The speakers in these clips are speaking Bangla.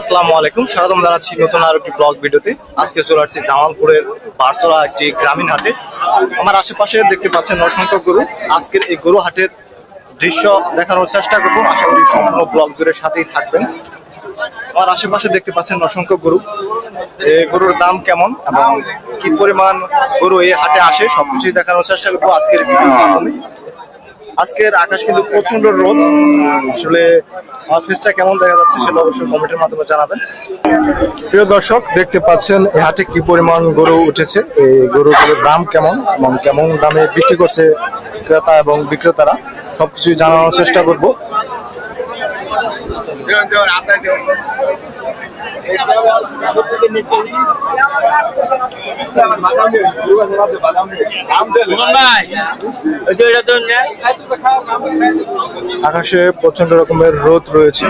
আসসালামু আলাইকুম। নতুন ব্লগ ভিডিওতে। আজকে চলে আসছি জামালপুরের একটি গ্রামীণ হাটে। আমার আশেপাশে দেখতে পাচ্ছেন অসংখ্য গরু। আজকের এই গরু হাটের দৃশ্য দেখানোর চেষ্টা আশা করি সম্পূর্ণ ব্লগ জুড়ে সাথেই থাকবেন। আমার আশেপাশে দেখতে পাচ্ছেন গরু। গরুর দাম কেমন এবং কি পরিমাণ গরু এই হাটে আসে, সবকিছুই দেখানোর চেষ্টা করব আজকের আজকের আকাশ কিন্তু প্রচণ্ড রোদ। আসলে অফিসটা ফেসটা কেমন দেখা যাচ্ছে সেটা অবশ্যই কমিটির মাধ্যমে জানাবেন। প্রিয় দর্শক, দেখতে পাচ্ছেন এই হাটে কি পরিমাণ গরু উঠেছে, এই গরুগুলোর দাম কেমন, এবং কেমন দামে বিক্রি করছে ক্রেতা এবং বিক্রেতারা সবকিছু জানানোর চেষ্টা করব। আকাশে প্রচণ্ড রকমের রোদ রয়েছে।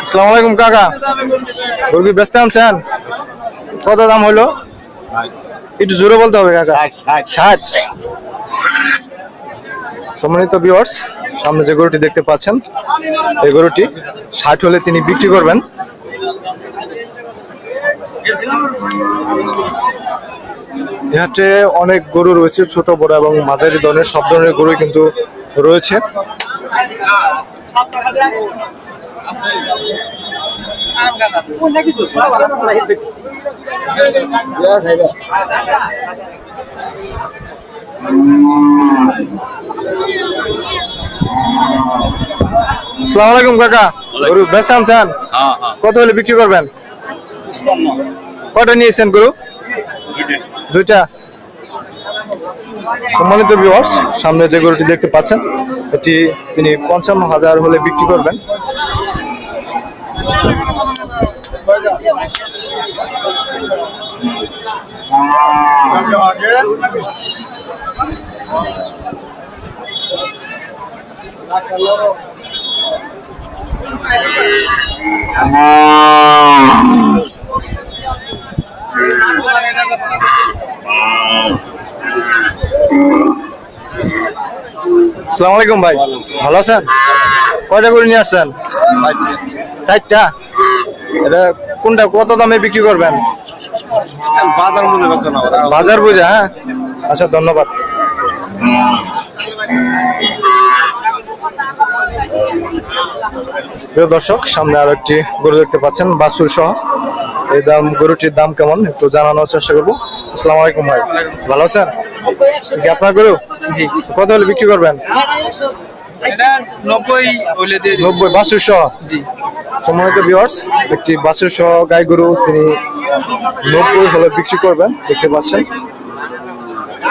আসসালামু আলাইকুম কাকা। কি ব্যস্ত আনছেন? কত দাম হলো একটু জোরে বলতে হবে কাকা। ষাট? সম্মানিত ভিউয়ার্স সামনে যে গরুটি দেখতে পাচ্ছেন, এই গরুটি ষাট হলে তিনি বিক্রি করবেন। এই হাটে অনেক গরু রয়েছে, ছোট, বড় এবং মাঝারি ধরনের, সব ধরনের গরু কিন্তু রয়েছে। আসসালামু আলাইকুম কাকা। গরু ব্যস্ত আনছেন কত হলে বিক্রি করবেন? কটা নিয়েছেন গরু? দুইটা। সম্মানিত ভিউয়ার্স সামনে যে গরুটি দেখতে পাচ্ছেন এটি তিনি পঞ্চান্ন হাজার হলে বিক্রি করবেন। আসসালামু আলাইকুম ভাই। ভালো আছেন? কয়টা করে নিয়ে আসছেন? চারটা? এটা কোনটা কত দামে বিক্রি করবেন? বাজার ওরা বাজার বুঝে হ্যাঁ? আচ্ছা ধন্যবাদ। প্রিয় দর্শক সামনে আরও একটি গরু দেখতে পাচ্ছেন বাছুর সহ। এই দাম গরুটির দাম কেমন? একটু জানানোর চেষ্টা করব। আসসালামু আলাইকুম ভাই। ভালো আছেন? কি আপনার গরু? জি। কত হলে বিক্রি করবেন? নব্বই বাছুর সহ? জি। সম্মানিত ভিউয়ার্স একটি বাছুর সহ গাই গরু তিনি নব্বই হলে বিক্রি করবেন দেখতে পাচ্ছেন।